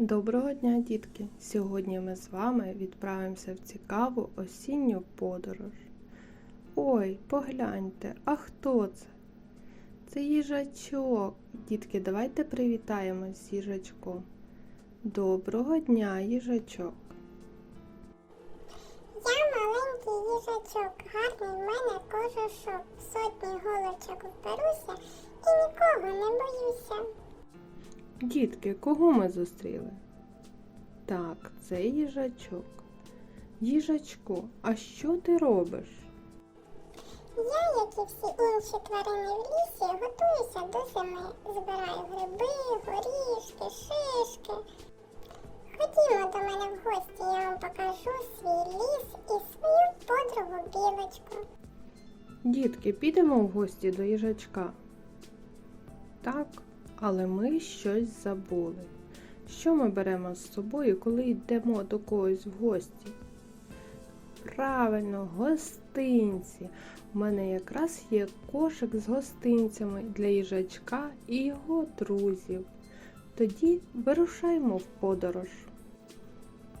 Доброго дня, дітки! Сьогодні ми з вами відправимося в цікаву осінню подорож. Ой, погляньте, а хто це? Це їжачок. Дітки, давайте привітаємось з їжачком. Доброго дня, їжачок. Я маленький їжачок, гарний в мене кожушок. Сотні голочок вберуся і нікого не боюся. Дітки, кого ми зустріли? Так, це їжачок. Їжачку, а що ти робиш? Я, як і всі інші тварини в лісі, готуюся до зими. Збираю гриби, горішки, шишки. Ходімо до мене в гості, я вам покажу свій ліс і свою подругу білочку. Дітки, підемо в гості до їжачка. Так, але ми щось забули. Що ми беремо з собою, коли йдемо до когось в гості? Правильно, гостинці. У мене якраз є кошик з гостинцями для їжачка і його друзів. Тоді вирушаємо в подорож.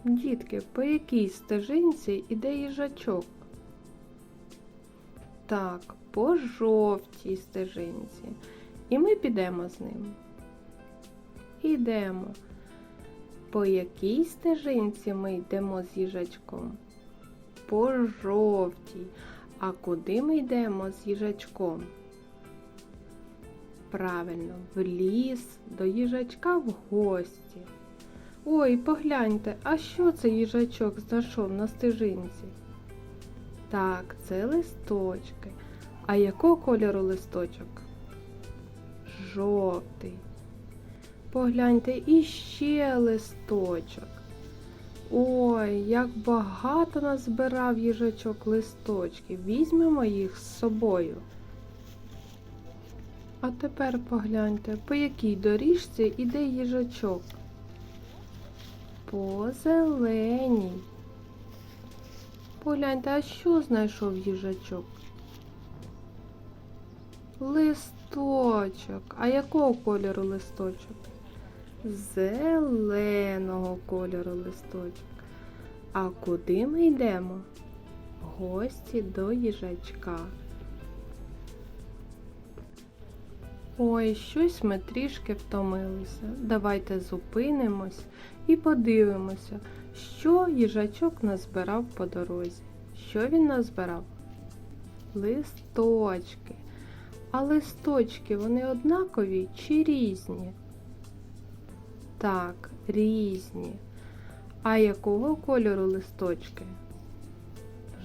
Дітки, по якій стежинці іде їжачок? Так, по жовтій стежинці. І ми підемо з ним. Ідемо. По якій стежинці ми йдемо з їжачком? По жовтій. А куди ми йдемо з їжачком? Правильно, в ліс, до їжачка в гості. Ой, погляньте, а що це їжачок знайшов на стежинці? Так, це листочки. А якого кольору листочок? Жовтий. Погляньте, іще листочок. Ой, як багато назбирав їжачок листочків. Візьмемо їх з собою. А тепер погляньте, по якій доріжці іде їжачок. По зеленій. Погляньте, а що знайшов їжачок? Листочок. А якого кольору листочок? Зеленого кольору листочок. А куди ми йдемо? Гості до їжачка. Ой, щось ми трішки втомилися. Давайте зупинимось і подивимося, що їжачок назбирав по дорозі. Що він назбирав? Листочки. А листочки вони однакові чи різні? Так, різні. А якого кольору листочки?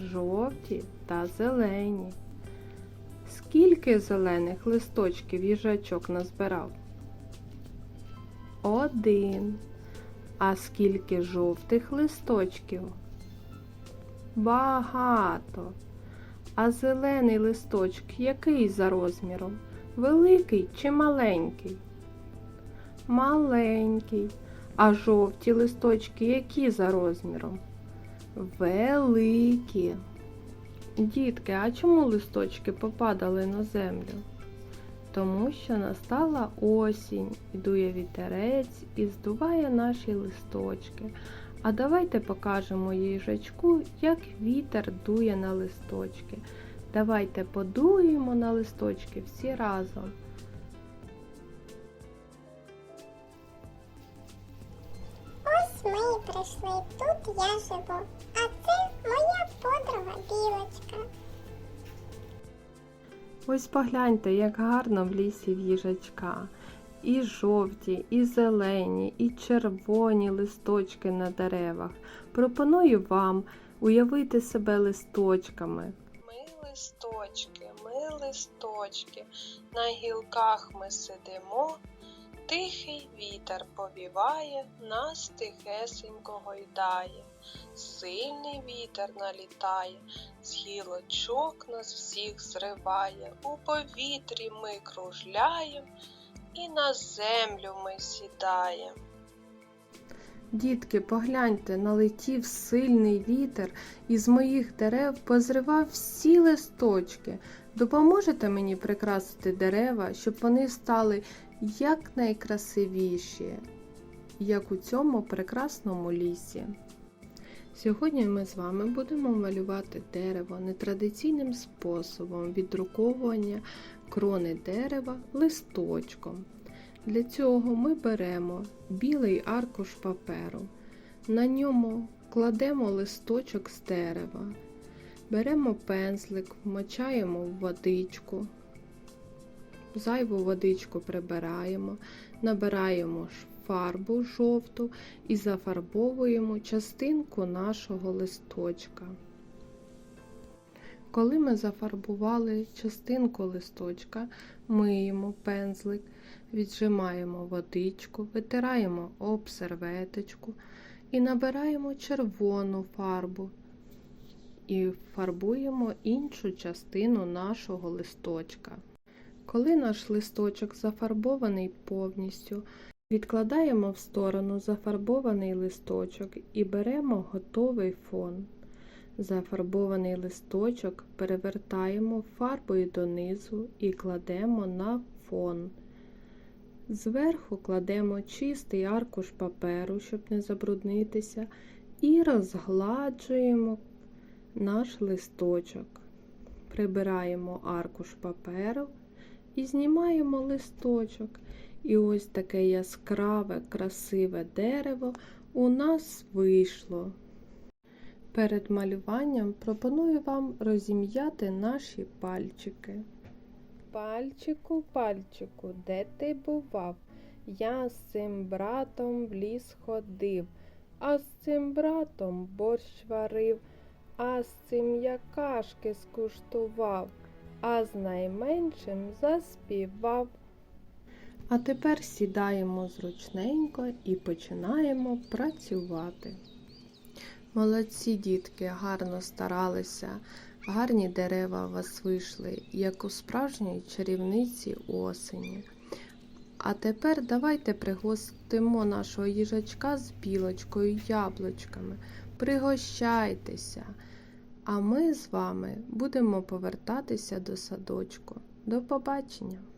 Жовті та зелені. Скільки зелених листочків їжачок назбирав? Один. А скільки жовтих листочків? Багато. А зелений листочок який за розміром? Великий чи маленький? Маленький. А жовті листочки які за розміром? Великі. Дітки, а чому листочки попадали на землю? Тому що настала осінь, і дує вітерець і здуває наші листочки. А давайте покажемо їжачку, як вітер дує на листочки. Давайте подуємо на листочки всі разом. Ось ми і прийшли, тут я живу. А це моя подруга білочка. Ось погляньте, як гарно в лісі в їжачка. І жовті, і зелені, і червоні листочки на деревах. Пропоную вам уявити себе листочками. Ми листочки, ми листочки, на гілках ми сидимо, тихий вітер повіває, нас тихесенько гойдає, сильний вітер налітає, з гілочок нас всіх зриває, у повітрі ми кружляєм, і на землю ми сідаєм. Дітки, погляньте, налетів сильний вітер і з моїх дерев позривав всі листочки. Допоможете мені прикрасити дерева, щоб вони стали якнайкрасивіші, як у цьому прекрасному лісі. Сьогодні ми з вами будемо малювати дерево нетрадиційним способом віддруковування крони дерева листочком. Для цього ми беремо білий аркуш паперу, на ньому кладемо листочок з дерева, беремо пензлик, вмочаємо в водичку, зайву водичку прибираємо, набираємо фарбу жовту і зафарбовуємо частинку нашого листочка. Коли ми зафарбували частинку листочка, миємо пензлик, віджимаємо водичку, витираємо об серветочку і набираємо червону фарбу і фарбуємо іншу частину нашого листочка. Коли наш листочок зафарбований повністю, відкладаємо в сторону зафарбований листочок і беремо готовий фон. Зафарбований листочок перевертаємо фарбою донизу і кладемо на фон. Зверху кладемо чистий аркуш паперу, щоб не забруднитися, і розгладжуємо наш листочок. Прибираємо аркуш паперу і знімаємо листочок. І ось таке яскраве, красиве дерево у нас вийшло. Перед малюванням пропоную вам розім'яти наші пальчики. Пальчику, пальчику, де ти бував? Я з цим братом в ліс ходив, а з цим братом борщ варив, а з цим я кашки скуштував, а з найменшим заспівав. А тепер сідаємо зручненько і починаємо працювати. Молодці дітки, гарно старалися, гарні дерева у вас вийшли, як у справжньої чарівниці осені. А тепер давайте пригостимо нашого їжачка з білочкою, яблучками. Пригощайтеся. А ми з вами будемо повертатися до садочку. До побачення!